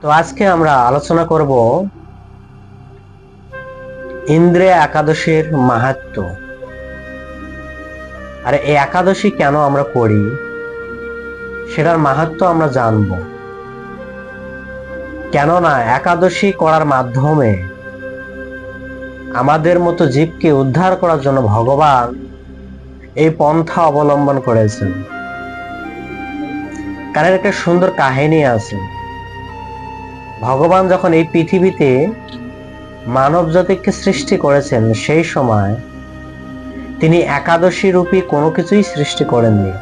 তো আজকে আমরা আলোচনা করব ইন্দ্রে একাদশীর মাহাত্ম। আর এই একাদশী কেন আমরা করি সেটার মাহাত্ম আমরা জানব। কেননা একাদশী করার মাধ্যমে আমাদের মতো জীবকে উদ্ধার করার জন্য ভগবান এই পন্থা অবলম্বন করেছেন। কারণ একটা সুন্দর কাহিনী আছে। ভগবান যখন এই পৃথিবীতে মানব জাতিকে সৃষ্টি করেছেন, সেই সময় তিনি একাদশী রূপী কোনো কিছুই সৃষ্টি করেননি।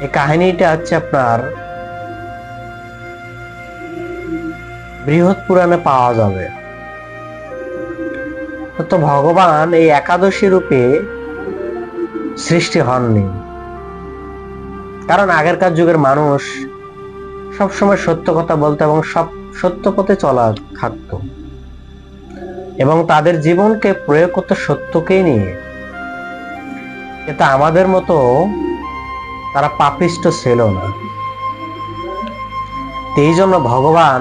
এই কাহিনীটা হচ্ছে আপনার বৃহৎ পুরাণে পাওয়া যাবে। তো ভগবান এই একাদশী রূপে সৃষ্টি হননি। কারণ আগেরকার যুগের মানুষ সবসময় সত্য কথা বলতো এবং সব সত্য পথে চলা থাকতো। এবং তাদের জীবনকে প্রয়োগ করতো সত্যকেই নিয়ে। এটা আমাদের মতো তারা পাপিষ্ট ছিল না। এই জন্য ভগবান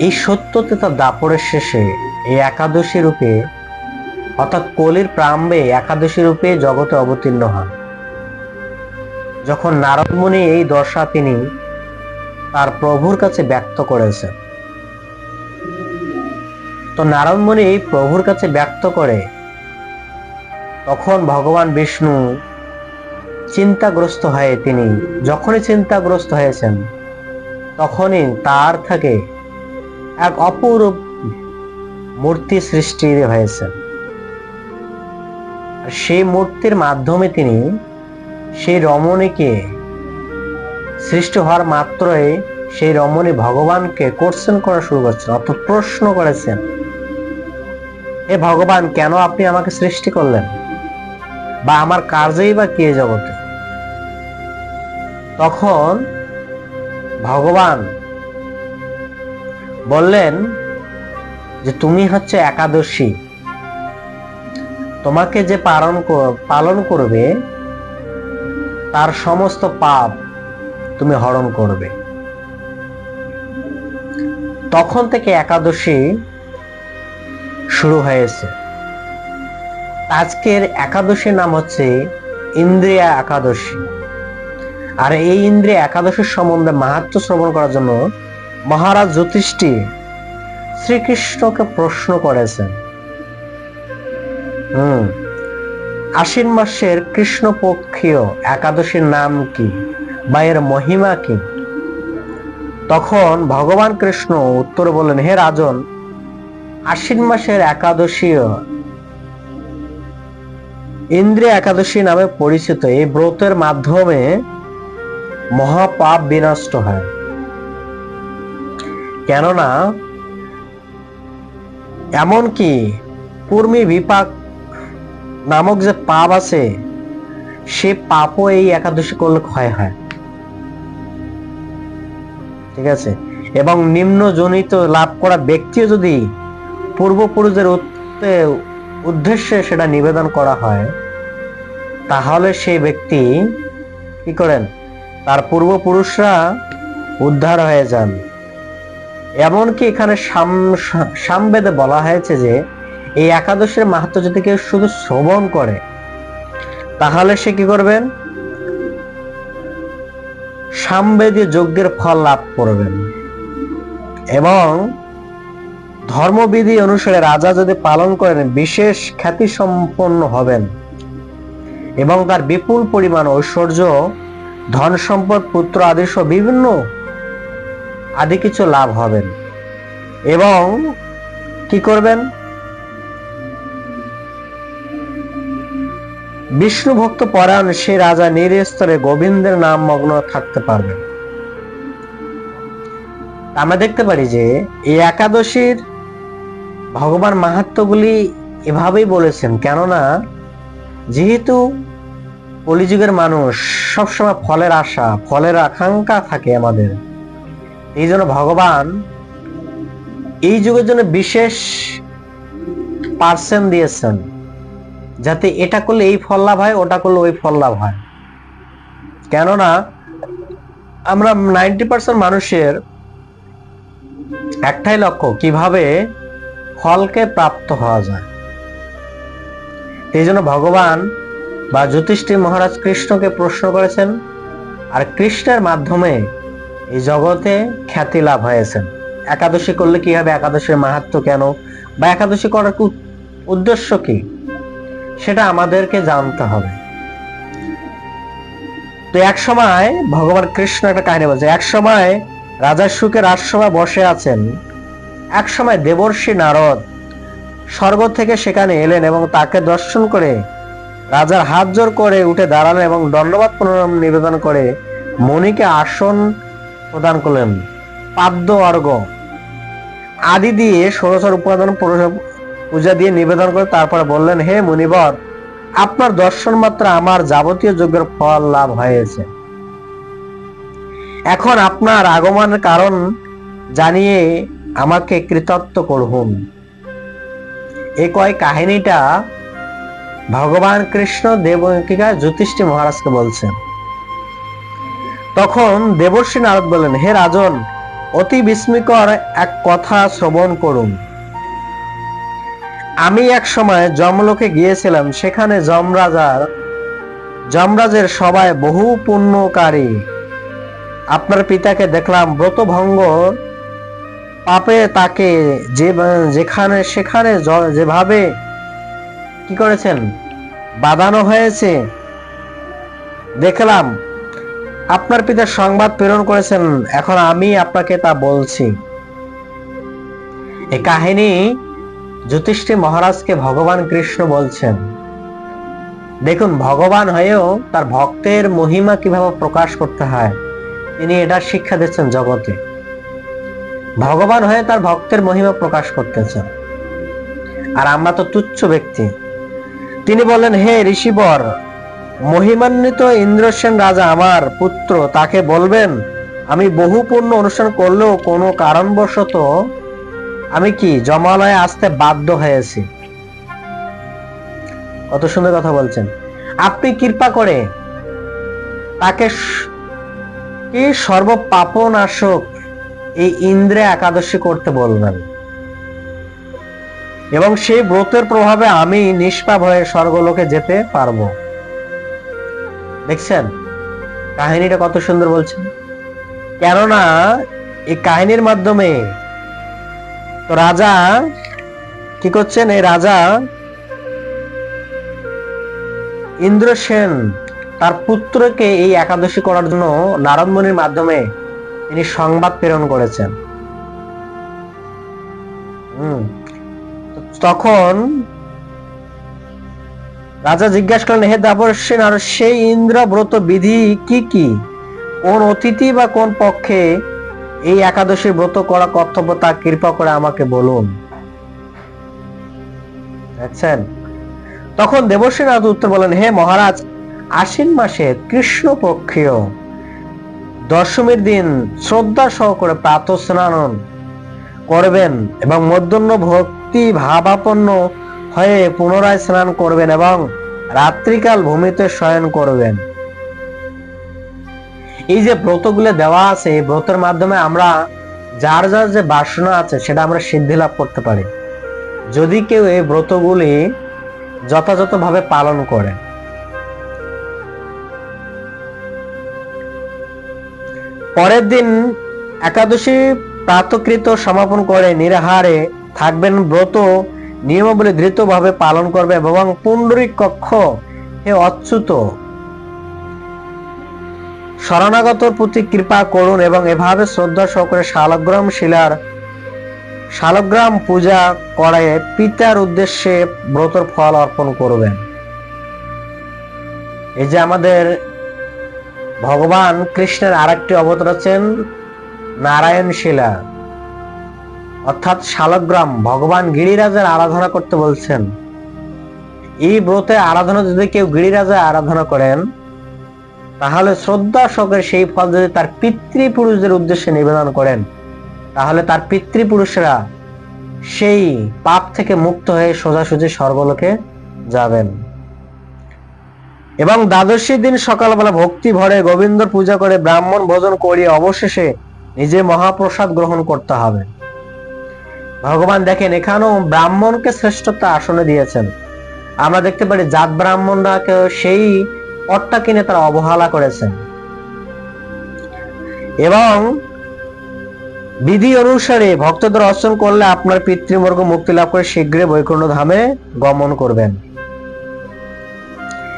এই সত্যতে তার দাপড়ের শেষে এই একাদশী রূপে অর্থাৎ কলির প্রাম্বে একাদশী রূপে জগতে অবতীর্ণ হন। যখন নারদমণি এই দশা তিনি তার প্রভুর কাছে ব্যক্ত করেছেন। তো নারায়ণমণি এই প্রভুর কাছে ব্যক্ত করে, তখন ভগবান বিষ্ণু চিন্তাগ্রস্ত হয়ে তিনি, যখনই চিন্তাগ্রস্ত হয়েছেন, তখনই তার থেকে এক অপরূপ মূর্তি সৃষ্টি হয়েছে। সেই মূর্তির মাধ্যমে তিনি সেই রমণীকে সৃষ্টি হওয়ার মাত্রই সেই রমণী ভগবানকে কোশ্চেন করা শুরু করছেন, অর্থাৎ প্রশ্ন করেছেন। হে ভগবান, কেন আপনি আমাকে সৃষ্টি করলেন? বা আমার কার্যই বা কে জগতে? তখন ভগবান বললেন যে, তুমি হচ্ছে একাদশী। তোমাকে যে পালন পালন করবে তার সমস্ত পাপ তুমি হরণ করবে। তখন থেকে একাদশী শুরু হয়েছে। আজকের একাদশীর নাম হচ্ছে ইন্দ্রিয়া একাদশী। আর এই ইন্দ্রিয়া একাদশীর সম্বন্ধে মাহাত্ম শ্রবণ করার জন্য মহারাজ জ্যোতিষটি শ্রীকৃষ্ণকে প্রশ্ন করেছেন। হুম। আশ্বিন মাসের কৃষ্ণপক্ষীয় একাদশীর নাম কি বা এর মহিমা কি? তখন ভগবান কৃষ্ণ উত্তর বললেন, হে রাজন, আশ্বিন মাসের একাদশী ইন্দ্রিয় একাদশী নামে পরিচিত এই ব্রতের মাধ্যমে মহাপাপ বিনষ্ট হয়। কেননা এমনকি কুর্মি বিপাক নামক যে পাপ আছে, সে পাপও এই একাদশী করলে ক্ষয় হয়। ঠিক আছে? এবং নিম্ন জনিত লাভ করা ব্যক্তিও যদি পূর্বপুরুষের উদ্দেশ্যে সেটা নিবেদন করা হয়, তাহলে সেই ব্যক্তি কি করেন? তার পূর্বপুরুষরা উদ্ধার হয়ে যান। এমনকি এখানে সামবেদে বলা হয়েছে যে এই একাদশের মাহাত্ম যদি কেউ শুধু শ্রবণ করে, তাহলে সে কি করবেন সামবেদীয় যজ্ঞের ফল লাভ করবেন এবং ধর্মবিধি অনুসারে রাজা যদি পালন করেন, বিশেষ খ্যাতি সম্পন্ন হবেন। এবং তার বিপুল পরিমাণ ঐশ্বর্য, ধন সম্পদ, পুত্র আদি সহ বিভিন্ন আদি কিছু লাভ হবেন। এবং কি করবেন? বিষ্ণু ভক্ত পরায়ণ সে রাজা নিরস্তরে গোবিন্দের নাম মগ্ন থাকতে পারবেন আমরা দেখতে পারি যে এই একাদশীর ভগবান মাহাত্মগুলি এভাবেই বলেছেন, কেননা যেহেতু কলিযুগের মানুষ সবসময় ফলের আশা, ফলের আকাঙ্ক্ষা থাকে আমাদের, এই জন্য ভগবান এই যুগের জন্য বিশেষ পার্সেন দিয়েছেন। যাতে এটা করলে এই ফল লাভ হয়, ওটা করলে ওই ফল লাভ হয়। কেননা, আমরা নাইনটি পার্সেন্ট মানুষের একটাই লক্ষ্য, কীভাবে ফলকে প্রাপ্ত হওয়া যায়। এই জন্য ভগবান বা জ্যোতিষ্ঠী মহারাজ কৃষ্ণকে প্রশ্ন করেছেন, আর কৃষ্ণের মাধ্যমে এই জগতে খ্যাতি লাভ হয়েছেন? একাদশী করলে কি হবে? একাদশীর মাহাত্ম কেন? বা একাদশী করার উদ্দেশ্য কি? সেটা আমাদেরকে জানতে হবে। তো এক সময় ভগবান কৃষ্ণ একটা কাহিনী বলছে, এক সময় রাজা সুখে রাজসভায় বসে আছেন, এক সময় দেবর্ষি নারদ স্বর্গ থেকে সেখানে এলেন এবং তাকে দর্শন করে রাজার হাত জোর করে উঠে দাঁড়ালেন এবং দণ্ডবাদ প্রণাম নিবেদন করে মণিকে আসন প্রদান করলেন, পাদ্য অর্ঘ আদি দিয়ে ষোড়শর উপাদান পূজা দিয়ে নিবেদন করে তারপরে বললেন, হে মুনিবর, আপনার দর্শন মাত্র আমার যাবতীয় যজ্ঞের ফল লাভ হয়েছে। এখন আপনার আগমনের কারণ জানিয়ে আমাকে কৃতত্ব করুন। এই কয় কাহিনীটা ভগবান কৃষ্ণ দেবকিকা জ্যোতিষ্ঠী মহারাজকে বলছেন। তখন দেবর্ষী নারদ বলেন হে রাজন, অতি বিস্ময়কর এক কথা শ্রবণ করুন। আমি এক সময় যমলোকে গিয়েছিলাম, সেখানে যমরাজার, যমরাজের সবাই বহু পুণ্যকারী আপনার পিতাকে দেখলাম ব্রতভঙ্গ, পাপে তাকে যে, যেখানে, সেখানে যেভাবে কি করেছেন? বাঁধানো হয়েছে। দেখলাম আপনার পিতা সংবাদ প্রেরণ করেছেন, এখন আমি আপনাকে তা বলছি। এই কাহিনী জ্যোতিষ্ঠী মহারাজকে ভগবান কৃষ্ণ বলছেন, দেখুন, ভগবান হয়েও তার ভক্তের মহিমা কীভাবে প্রকাশ করতে হয় তিনি এটা শিক্ষা দিচ্ছেন জগতে। ভগবান হয়ে তার ভক্তের মহিমা প্রকাশ করতেছেন। আর আমরা তো তুচ্ছ ব্যক্তি। তিনি বলেন হে ঋষিবর, মহিমান্বিত ইন্দ্রসেন রাজা আমার পুত্র, তাকে বলবেন, আমি বহু পূর্ণ অনুষ্ঠান করলেও কোনো কারণবশত আমি কি জমালয়ে আসতে বাধ্য হয়েছি? কত সুন্দর কথা বলছেন। আপনি কৃপা করে তাকে কি সর্ব পাপনাশক এই ইন্দ্রে একাদশী করতে বলবেন? এবং সেই ব্রতের প্রভাবে আমি নিষ্পাপ হয়ে স্বর্গলোকে যেতে পারব। দেখছেন? কাহিনীটা কত সুন্দর বলছেন। কেননা, এই কাহিনীর মাধ্যমে তো রাজা, কি করছেন এই রাজা? ইন্দ্রসেন তার পুত্রকে এই একাদশী করার জন্য নারদমণির মাধ্যমে তিনি সংবাদ প্রেরণ করেছেন। তখন রাজা জিজ্ঞাসা করলেন, হে দেবর্ষেন আর সেই ইন্দ্রব্রত বিধি কি কি? কোন অতিথি বা কোন পক্ষে এই একাদশী ব্রত করা কর্তব্য তা কৃপা করে আমাকে বলুন। দেখছেন? তখন নারদ উত্তর বলেন, হে মহারাজ, আশ্বিন মাসে কৃষ্ণ পক্ষীয় দশমীর দিন শ্রদ্ধা সহকারে প্রাত স্নান করবেন এবং মধ্যাহ্ন ভক্তি ভাবাপন্ন হয়ে পুনরায় স্নান করবেন এবং রাত্রিকাল ভূমিতে শয়ন করবেন। এই যে ব্রতগুলো দেওয়া আছে, এই ব্রতের মাধ্যমে আমরা যার যার যে বাসনা আছে, সেটা আমরা সিদ্ধি লাভ করতে পারি। যদি কেউ এই ব্রতগুলি যথাযথভাবে পালন করে। পরের দিন একাদশী প্রাতকৃত সমাপন করে নিরাহারে থাকবেন ব্রত নিয়মাবলী ধৃতভাবে পালন করবে এবং পুণ্ডরিক কক্ষ হে অচ্যুত শরণাগতর প্রতি কৃপা করুন এবং এভাবে শ্রদ্ধা সহকারে শালগ্রাম শিলার শালগ্রাম পূজা করে পিতার উদ্দেশ্যে ব্রতর ফল অর্পণ করবেন। এই যে আমাদের ভগবান কৃষ্ণের আরেকটি অবতার আছেন নারায়ণ শিলা। অর্থাৎ শালগ্রাম, ভগবান গিরিরাজের আরাধনা করতে বলছেন। এই ব্রতে আরাধনা যদি কেউ গিরিরাজের আরাধনা করেন তাহলে শ্রদ্ধা সহকারে সেই ফল যদি তার পিতৃপুরুষদের উদ্দেশ্যে নিবেদন করেন, তাহলে তার পিতৃপুরুষরা সেই পাপ থেকে মুক্ত হয়ে সোজাসুজি স্বর্গলোকে যাবেন। এবং দ্বাদশী দিন সকালবেলা ভক্তি ভরে গোবিন্দর পূজা করে ব্রাহ্মণ ভোজন করিয়ে অবশেষে নিজে মহাপ্রসাদ গ্রহণ করতে হবে। ভগবান দেখেন, এখানেও ব্রাহ্মণকে শ্রেষ্ঠত্ব আসনে দিয়েছেন। আমরা দেখতে পারি জাত ব্রাহ্মণরা সেই পটটা কিনে তারা অবহেলা করেছেন। এবং বিধি অনুসারে ভক্তদের অর্চন করলে আপনার পিতৃবর্গ মুক্তি লাভ করে শীঘ্রই বৈকুণ্ঠ ধামে গমন করবেন।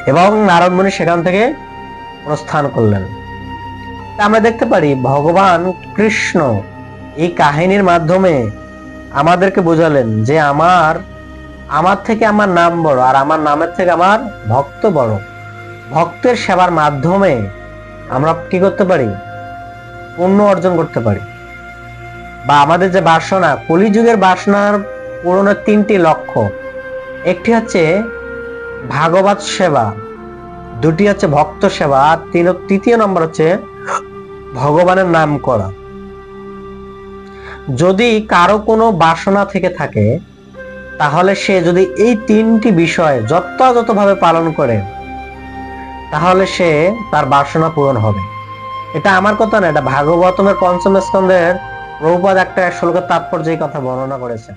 এবং নারদ মুনি সেখান থেকে প্রস্থান করলেন। আমরা দেখতে পারি, ভগবান কৃষ্ণ এই কাহিনীর মাধ্যমে আমাদেরকে বোঝালেন যে আমার আমার থেকে আমার নাম বড় আর আমার নামের থেকে আমার ভক্ত বড়। ভক্তের সেবার মাধ্যমে আমরা কি করতে পারি? পুণ্য অর্জন করতে পারি। বা আমাদের যে বাসনা, কলিযুগের বাসনার পূরণের তিনটি লক্ষ্য। একটি হচ্ছে ভাগবত সেবা, দুটি হচ্ছে ভক্ত সেবা তিন, তৃতীয় নম্বর হচ্ছে ভগবানের নাম করা। যদি কারও কোনো বাসনা থেকে থাকে, তাহলে সে যদি এই তিনটি বিষয় যথাযথভাবে পালন করে তাহলে সে তার বাসনা পূরণ হবে। এটা আমার কথা না, এটা ভাগবতমের পঞ্চম স্কন্ধের প্রভুপাদ একটা শ্লোকের তাৎপর্য এই কথা বর্ণনা করেছে